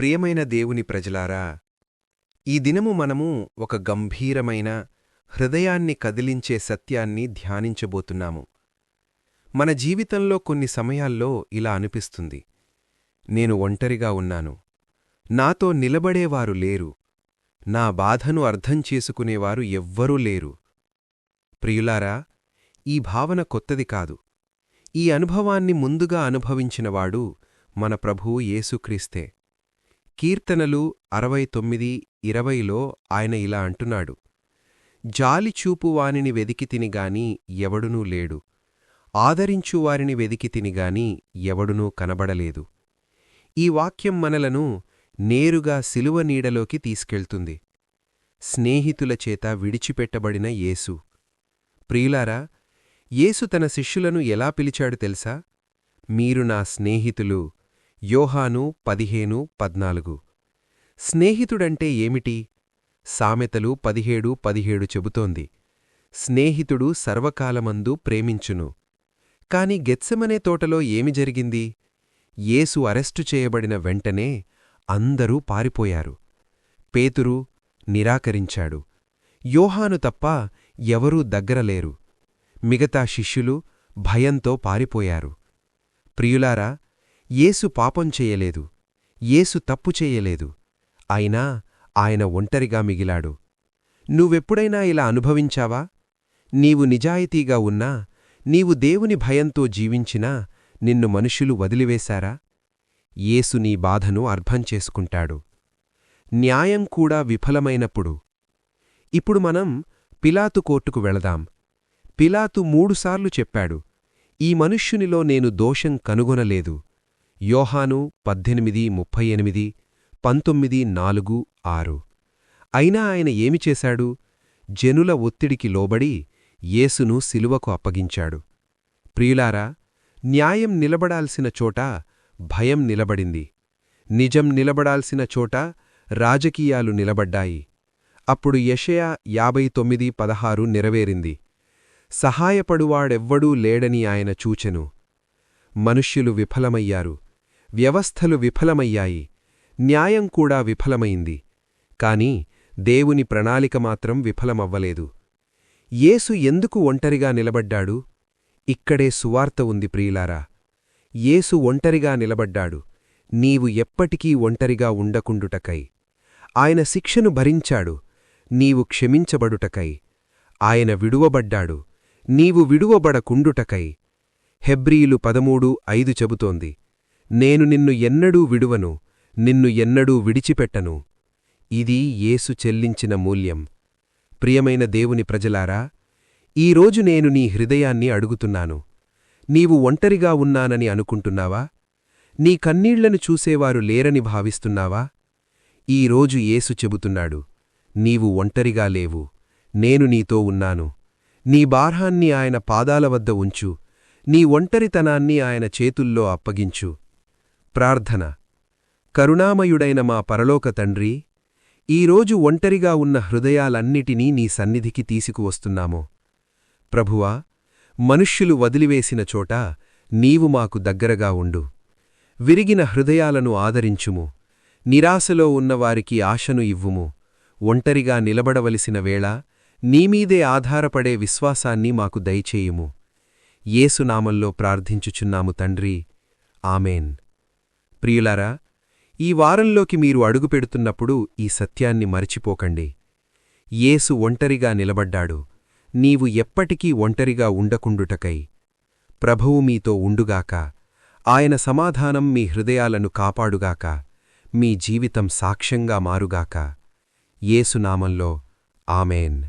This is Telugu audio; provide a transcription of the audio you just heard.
ప్రియమైన దేవుని ప్రజలారా ఈ దినము మనము ఒక గంభీరమైన హృదయాన్ని కదిలించే సత్యాన్ని ధ్యానించబోతున్నాము. మన జీవితంలో కొన్ని సమయాల్లో ఇలా అనిపిస్తుంది. నేను ఒంటరిగా ఉన్నాను. నాతో నిలబడేవారు లేరు. నా బాధను అర్థం చేసుకునేవారు ఎవ్వరూ లేరు. ప్రియులారా ఈ భావన కొత్తది కాదు. ఈ అనుభవాన్ని ముందుగా అనుభవించినవాడు మన ప్రభువు యేసుక్రీస్తే. కీర్తనలు అరవై తొమ్మిది ఇరవైలో ఆయన ఇలా అంటున్నాడు. జాలిచూపువానిని వెదికితినిగాని ఎవడునూ లేడు. ఆదరించువారిని వెదికితినిగాని ఎవడునూ కనబడలేదు. ఈ వాక్యం మనలను నేరుగా సిలువ నీడలోకి తీసుకెళ్తుంది. స్నేహితుల చేత విడిచిపెట్టబడిన యేసు. ప్రియులారా యేసు తన శిష్యులను ఎలా పిలిచాడు తెలుసా? మీరు నా స్నేహితులు యోహాను పదిహేను పద్నాలుగు. స్నేహితుడంటే ఏమిటి? సామెతలు పదిహేడు పదిహేడు చెబుతోంది. స్నేహితుడు సర్వకాలమందు ప్రేమించును. కాని గెత్సెమనే తోటలో ఏమి జరిగింది? యేసు అరెస్టు చేయబడిన వెంటనే అందరూ పారిపోయారు. పేతురు నిరాకరించాడు. యోహాను తప్ప ఎవరూ దగ్గరలేరు మిగతా శిష్యులు భయంతో పారిపోయారు. ప్రియులారా యేసు పాపం చెయ్యలేదు యేసు తప్పు చేయలేదు. అయినా ఆయన ఒంటరిగా మిగిలాడు. నువ్వెప్పుడైనా ఇలా అనుభవించావా? నీవు నిజాయితీగా ఉన్నా నీవు దేవుని భయంతో జీవించినా నిన్ను మనుషులు వదిలివేశారా? యేసు నీ బాధను అర్థం చేసుకుంటాడు. న్యాయం కూడా విఫలమైనప్పుడు. ఇప్పుడు మనం పిలాతు కోర్టుకు వెళదాం. పిలాతు మూడుసార్లు చెప్పాడు ఈ మనుష్యునిలో నేను దోషం కనుగొనలేదు. యోహాను పద్దెనిమిది ముప్పై ఎనిమిది పంతొమ్మిది నాలుగు ఆరు. అయినా ఆయన ఏమి చేశాడు? జనుల ఒత్తిడికి లోబడి యేసును సిలువకు అప్పగించాడు. ప్రియులారా న్యాయం నిలబడాల్సిన చోట భయం నిలబడింది. నిజం నిలబడాల్సిన చోట రాజకీయాలు నిలబడ్డాయి. అప్పుడు యషయా యాభై తొమ్మిది పదహారు నెరవేరింది. సహాయపడువాడెవ్వడూ లేడని ఆయన చూచెను. మనుష్యులు విఫలమయ్యారు. వ్యవస్థలు విఫలమయ్యాయి. న్యాయం కూడా విఫలమైంది. కాని దేవుని ప్రణాళిక మాత్రం విఫలమవ్వలేదు. యేసు ఎందుకు ఒంటరిగా నిలబడ్డాడు? ఇక్కడే సువార్త ఉంది ప్రియులారా. యేసు ఒంటరిగా నిలబడ్డాడు. నీవు ఎప్పటికీ ఒంటరిగా ఉండకుండుటకై. ఆయన శిక్షను భరించాడు. నీవు క్షమించబడుటకై. ఆయన విడువబడ్డాడు. నీవు విడువబడకుండుటకై. హెబ్రీలు పదమూడు ఐదు చెబుతోంది. నేను నిన్ను ఎన్నడూ విడువను నిన్ను ఎన్నడూ విడిచిపెట్టను. ఇది యేసు చెల్లించిన మూల్యం. ప్రియమైన దేవుని ప్రజలారా ఈరోజు నేను నీ హృదయాన్ని అడుగుతున్నాను. నీవు ఒంటరిగా ఉన్నానని అనుకుంటున్నావా? నీ కన్నీళ్ళను చూసేవారు లేరని భావిస్తున్నావా? ఈరోజు యేసు చెబుతున్నాడు నీవు ఒంటరిగా లేవు నేను నీతో ఉన్నాను. నీ బార్హాన్ని ఆయన పాదాల వద్ద ఉంచు నీ ఒంటరితనాన్ని ఆయన చేతుల్లో అప్పగించు. ప్రార్థన. కరుణామయుడైన మా పరలోక తండ్రి ఈరోజు ఒంటరిగా ఉన్న హృదయాలన్నిటినీ నీ సన్నిధికి తీసుకువస్తున్నాము. ప్రభువా మనుష్యులు వదిలివేసిన చోట నీవు మాకు దగ్గరగా ఉండు. విరిగిన హృదయాలను ఆదరించుము. నిరాశలో ఉన్నవారికి ఆశను ఇవ్వుము. ఒంటరిగా నిలబడవలసిన వేళ నీమీదే ఆధారపడే విశ్వాసాన్ని మాకు దయచేయుము. ఏసునామంలో ప్రార్థించుచున్నాము తండ్రి. ఆమెన్. ప్రియులారా ఈ వారంలోకి మీరు అడుగుపెడుతున్నప్పుడు ఈ సత్యాన్ని మరిచిపోకండి. యేసు ఒంటరిగా నిలబడ్డాడు. నీవు ఎప్పటికీ ఒంటరిగా ఉండకుండుటకై. ప్రభువు మీతో ఉండుగాక. ఆయన సమాధానం మీ హృదయాలను కాపాడుగాక. మీ జీవితం సాక్ష్యంగా మారుగాక. యేసునామంలో ఆమెన్.